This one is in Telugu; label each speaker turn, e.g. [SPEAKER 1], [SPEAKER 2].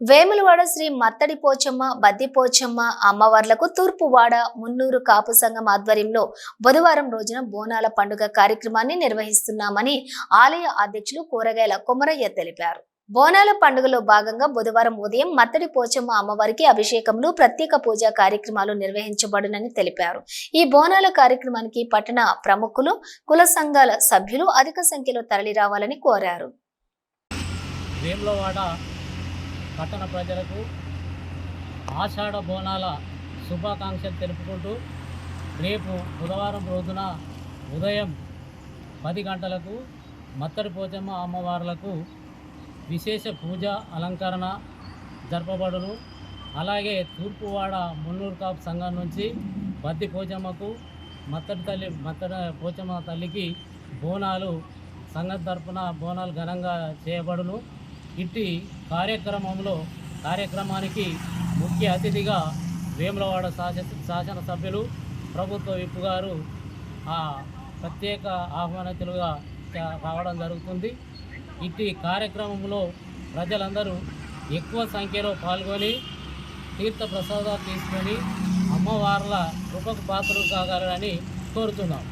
[SPEAKER 1] వేములవాడ శ్రీ మత్తడి పోచమ్మ బద్దిపోచమ్మ అమ్మవార్లకు తూర్పువాడ మున్నూరు కాపు సంఘం ఆధ్వర్యంలో బుధవారం రోజున బోనాల పండుగ కార్యక్రమాన్ని నిర్వహిస్తున్నామని ఆలయ అధ్యక్షులు కూరగాయల కొమరయ్య తెలిపారు. బోనాల పండుగలో భాగంగా బుధవారం ఉదయం మత్తడి పోచమ్మ అమ్మవారికి అభిషేకంలో ప్రత్యేక పూజా కార్యక్రమాలు నిర్వహించబడునని తెలిపారు. ఈ బోనాల కార్యక్రమానికి పట్టణ ప్రముఖులు కుల సంఘాల సభ్యులు అధిక సంఖ్యలో తరలిరావాలని కోరారు.
[SPEAKER 2] వేములవాడ పట్టణ ప్రజలకు ఆషాఢ బోనాల శుభాకాంక్షలు తెలుపుకుంటూ రేపు బుధవారం రోజున ఉదయం పది గంటలకు మత్తడి పోచమ్మ అమ్మవార్లకు విశేష పూజ అలంకరణ జరపబడును. అలాగే తూర్పువాడ మున్నూరు కాపు సంఘం నుంచి బద్ది పోచమ్మకు మత్తడి తల్లి మత్తడి పోచమ్మ తల్లికి బోనాలు సంఘం తరపున బోనాలు ఘనంగా చేయబడును. ఇట్టి కార్యక్రమంలో కార్యక్రమానికి ముఖ్య అతిథిగా వేములవాడ శాసన శాసనసభ్యులు ప్రభుత్వ విప్పు గారు ఆ ప్రత్యేక ఆహ్వానితులుగా రావడం జరుగుతుంది. ఇట్టి కార్యక్రమంలో ప్రజలందరూ ఎక్కువ సంఖ్యలో పాల్గొని తీర్థ ప్రసాదాలు తీసుకొని అమ్మవార్ల కృపకు పాత్రలు కాగలరని కోరుతున్నాం.